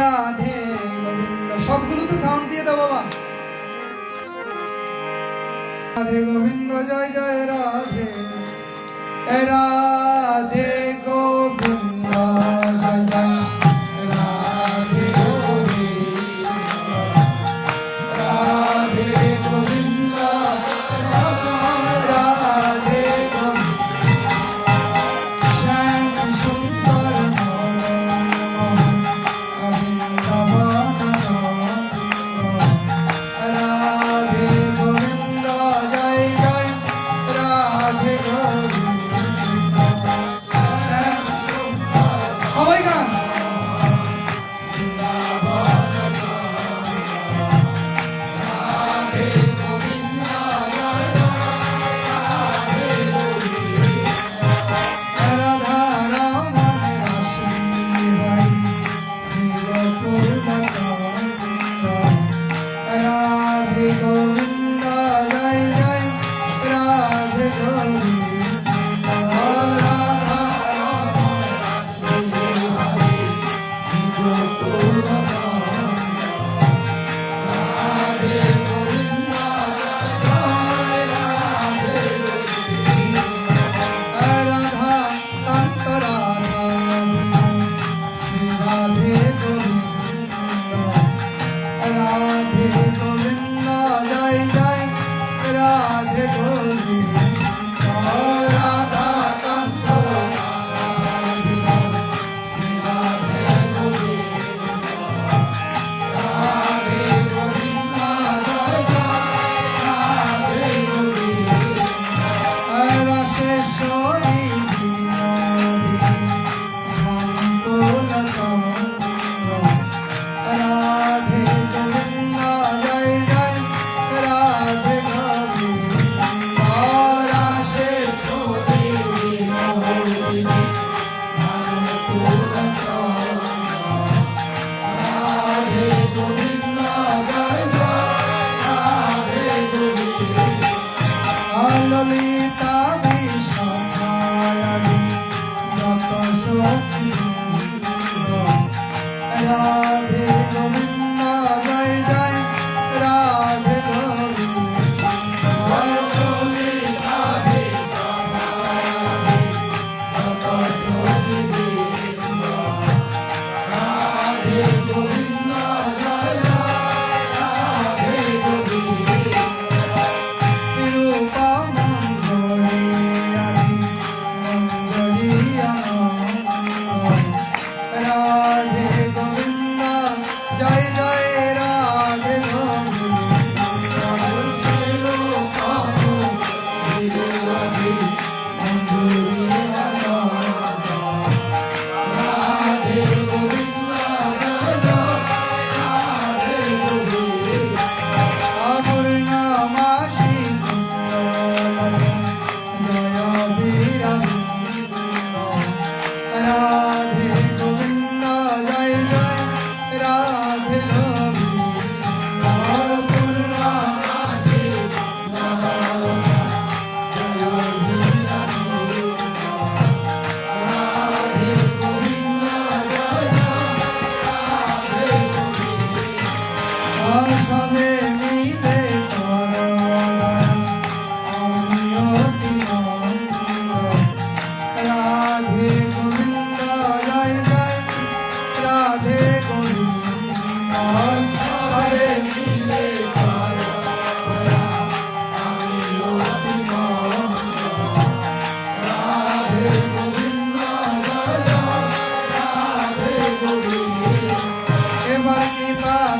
রাধে গোবিন্দ। সবগুলোতে সাউন্ড দিয়ে দাও বাবা। রাধে গোবিন্দ জয় জয় রাধে। রাধে রাধে গোবিন্দ জয় জয় রাধে গোবিন্দ।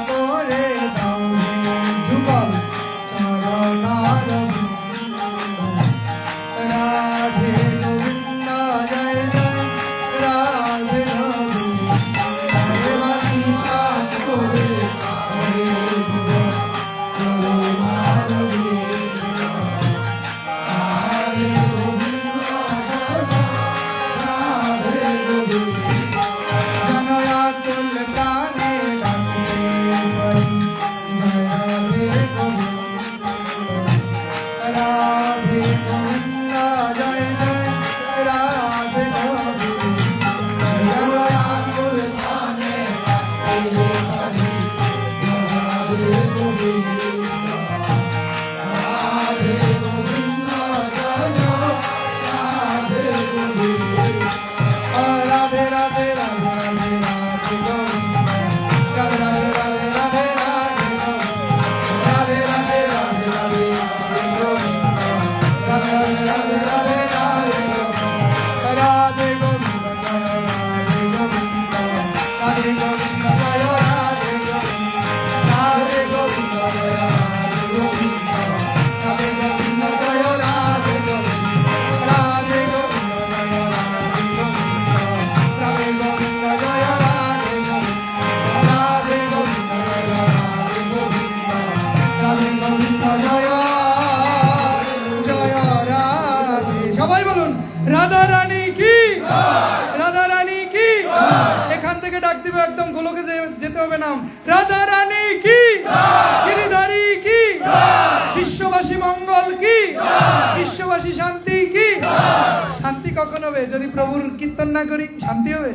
করে প্রভুর কীর্তন না করি শান্তি হবে।